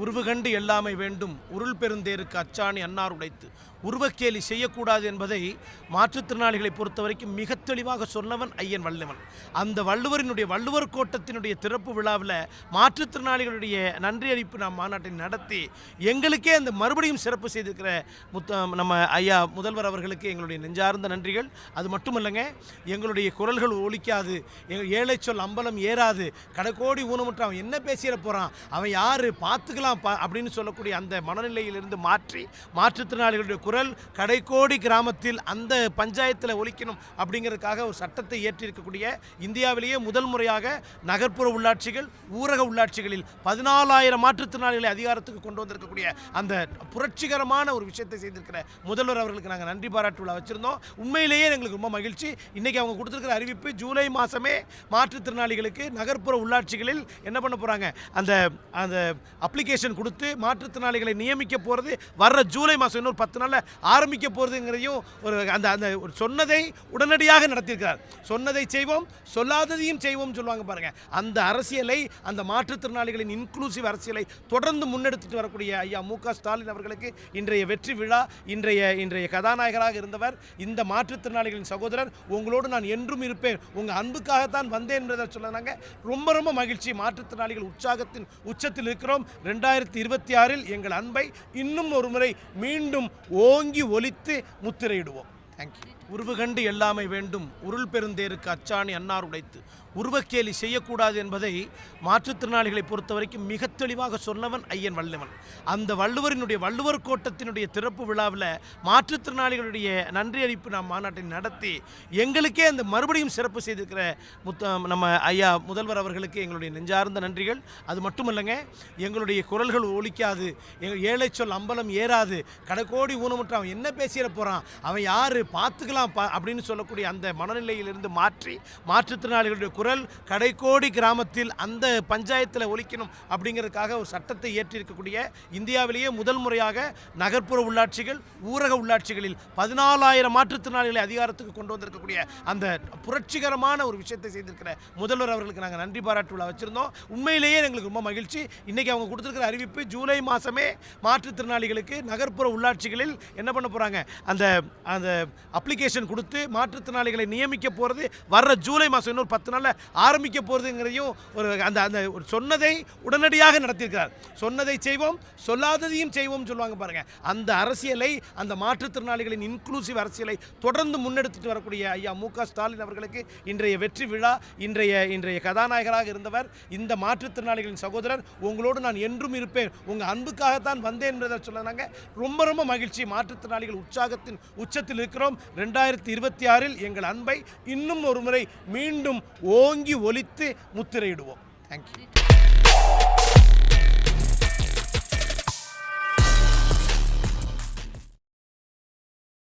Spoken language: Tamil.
உருவுகண்டு எல்லாமே எல்லாமை வேண்டும் உருள் பெருந்தேருக்கு அச்சாணி அன்னார் உடைத்து. உருவக்கேலி செய்யக்கூடாது என்பதை மாற்றுத்திறனாளிகளை பொறுத்த வரைக்கும் மிக தெளிவாக சொன்னவன் ஐயன் வள்ளுவன். அந்த வள்ளுவரினுடைய வள்ளுவர் கோட்டத்தினுடைய திறப்பு விழாவில் மாற்றுத்திறனாளிகளுடைய நன்றி அறிப்பு நாம் மாநாட்டை நடத்தி எங்களுக்கே அந்த மறுபடியும் சிறப்பு செய்திருக்கிற முத்த நம்ம ஐயா முதல்வர் அவர்களுக்கு எங்களுடைய நெஞ்சார்ந்த நன்றிகள். அது மட்டுமல்லங்க எங்களுடைய குரல்கள் ஒழிக்காது எங்கள் ஏழை சொல் அம்பலம் ஏறாது கடைக்கோடி ஊனமுற்ற அவன் என்ன பேசிட போகிறான் அவன் யார் பார்த்துக்க பார்த்துக்கலாம் பா அப்படின்னு சொல்லக்கூடிய அந்த மனநிலையிலிருந்து மாற்றி மாற்றுத்திறனாளிகளுடைய குரல் கடைக்கோடி கிராமத்தில் அந்த பஞ்சாயத்தில் ஒலிக்கணும் அப்படிங்கிறதுக்காக ஒரு சட்டத்தை ஏற்றிருக்கக்கூடிய இந்தியாவிலேயே முதல் முறையாக நகர்ப்புற உள்ளாட்சிகள் ஊரக உள்ளாட்சிகளில் பதினாலாயிரம் மாற்றுத்திறனாளிகளை அதிகாரத்துக்கு கொண்டு வந்திருக்கக்கூடிய அந்த புரட்சிகரமான ஒரு விஷயத்தை செய்திருக்கிற முதல்வர் அவர்களுக்கு நாங்கள் நன்றி பாராட்டு விழா வச்சுருந்தோம். உண்மையிலேயே எங்களுக்கு ரொம்ப மகிழ்ச்சி. இன்றைக்கி அவங்க கொடுத்துருக்கிற அறிவிப்பு ஜூலை மாதமே மாற்றுத்திறனாளிகளுக்கு நகர்ப்புற உள்ளாட்சிகளில் என்ன பண்ண போகிறாங்க அந்த அந்த அப்ளிகேஷன் கொடுத்து மாற்றுத்திறனாளிகளை நியமிக்க போகிறது வர்ற ஜூலை மாதம் இன்னொரு பத்து நாளில் ஆரம்பிக்க போகிறதுங்கிறதையும் ஒரு அந்த அந்த சொன்னதை உடனடியாக நடத்தியிருக்கிறார். சொன்னதை செய்வோம் சொல்லாததையும் செய்வோம் சொல்லுவாங்க பாருங்கள் அந்த அரசியலை அந்த மாற்றுத்திறனாளிகளின் இன்க்ளூசிவ் அரசியலை தொடர்ந்து முன்னெடுத்துட்டு வரக்கூடிய ஐயா மு க ஸ்டாலின் அவர்களுக்கு இன்றைய வெற்றி விழா இன்றைய இன்றைய கதாநாயகராக இருந்தவர் இந்த மாற்றுத்திறனாளிகளின் சகோதரர் உங்களோடு நான் என்றும் இருப்பேன் உங்கள் அன்புக்காகத்தான் வந்தேன் என்பதை சொன்னாங்க ரொம்ப ரொம்ப மகிழ்ச்சி. மாற்றுத்திறனாளிகள் உற்சாகத்தின் உச்சத்தில் இருக்கிறோம். ரெண்டு ரெண்டாயிரத்தி இருபத்தி ஆறில் எங்கள் அன்பை இன்னும் ஒரு முறை மீண்டும் ஓங்கி ஒலித்து முத்திரையிடுவோம். தேங்க்யூ உருவகண்டு எல்லாமே எல்லாமை வேண்டும். உருள் பெருந்தேருக்கு அச்சாணி அன்னார் உடைத்து. உருவக்கேலி செய்யக்கூடாது என்பதை மாற்றுத்திறனாளிகளை பொறுத்த வரைக்கும் மிக தெளிவாக சொன்னவன் ஐயன் வள்ளுவன். அந்த வள்ளுவரினுடைய வள்ளுவர் கோட்டத்தினுடைய திறப்பு விழாவில் மாற்றுத்திறனாளிகளுடைய நன்றி அறிப்பு நாம் மாநாட்டை நடத்தி எங்களுக்கே அந்த மறுபடியும் சிறப்பு செய்திருக்கிற முத்த நம்ம ஐயா முதல்வர் அவர்களுக்கு எங்களுடைய நெஞ்சார்ந்த நன்றிகள். அது மட்டுமல்லங்க எங்களுடைய குரல்கள் ஒழிக்காது எங்கள் ஏழை சொல் அம்பலம் ஏறாது. கடைக்கோடி ஊனமுற்ற அவன் என்ன பேசிட போகிறான் அவன் யார்? பார்த்துக்கலாம். வேண்டாம் அப்படின்னு சொல்லக்கூடிய அந்த மனநிலையிலிருந்து மாற்றி மாற்றுத்திறனாளிகளுடைய குரல் கடைக்கோடி கிராமத்தில் அந்த பஞ்சாயத்தில் ஒலிக்கணும் அப்படிங்கிறதுக்காக ஒரு சட்டத்தை ஏற்றிருக்கக்கூடிய இந்தியாவிலேயே முதல் முறையாக நகர்ப்புற உள்ளாட்சிகள் ஊரக உள்ளாட்சிகளில் பதினாலாயிரம் மாற்றுத்திறனாளிகளை அதிகாரத்துக்கு கொண்டு வந்திருக்கக்கூடிய அந்த புரட்சிகரமான ஒரு விஷயத்தை செய்திருக்கிற முதல்வர் அவர்களுக்கு நாங்கள் நன்றி பாராட்டு விழா வச்சுருந்தோம். உண்மையிலேயே எங்களுக்கு ரொம்ப மகிழ்ச்சி. இன்றைக்கி அவங்க கொடுத்துருக்கிற அறிவிப்பு ஜூலை மாதமே மாற்றுத்திறனாளிகளுக்கு நகர்ப்புற உள்ளாட்சிகளில் என்ன பண்ண போகிறாங்க அந்த அந்த அப்ளிகேஷன் கொடுத்து மாற்றுத்திறனாளிகளை நியமிக்க போகிறது வர்ற ஜூலை மாதம் இன்னொரு பத்து நாளில் ஆரம்பிக்க போகிறதுங்கிறதையும் ஒரு அந்த அந்த ஒரு சொன்னதை உடனடியாக நடத்தியிருக்கிறார். சொன்னதை செய்வோம் சொல்லாததையும் செய்வோம் சொல்லுவாங்க பாருங்கள் அந்த அரசியலை அந்த மாற்றுத்திறனாளிகளின் இன்க்ளூசிவ் அரசியலை தொடர்ந்து முன்னெடுத்துட்டு வரக்கூடிய ஐயா மு க ஸ்டாலின் அவர்களுக்கு இன்றைய வெற்றி விழா இன்றைய இன்றைய கதாநாயகராக இருந்தவர் இந்த மாற்றுத்திறனாளிகளின் சகோதரர் உங்களோடு நான் என்றும் இருப்பேன் உங்கள் அன்புக்காகத்தான் வந்தேன் என்பதை சொன்னாங்க ரொம்ப ரொம்ப மகிழ்ச்சி. மாற்றுத்திறனாளிகள் உற்சாகத்தின் உச்சத்தில் இருக்கிறோம். ரெண்டு ரெண்டாயிரத்தி இருபத்தி ஆறில் எங்கள் அன்பை இன்னும் ஒரு முறை மீண்டும் ஓங்கி ஒலித்து முத்திரையிடுவோம். தேங்க்யூ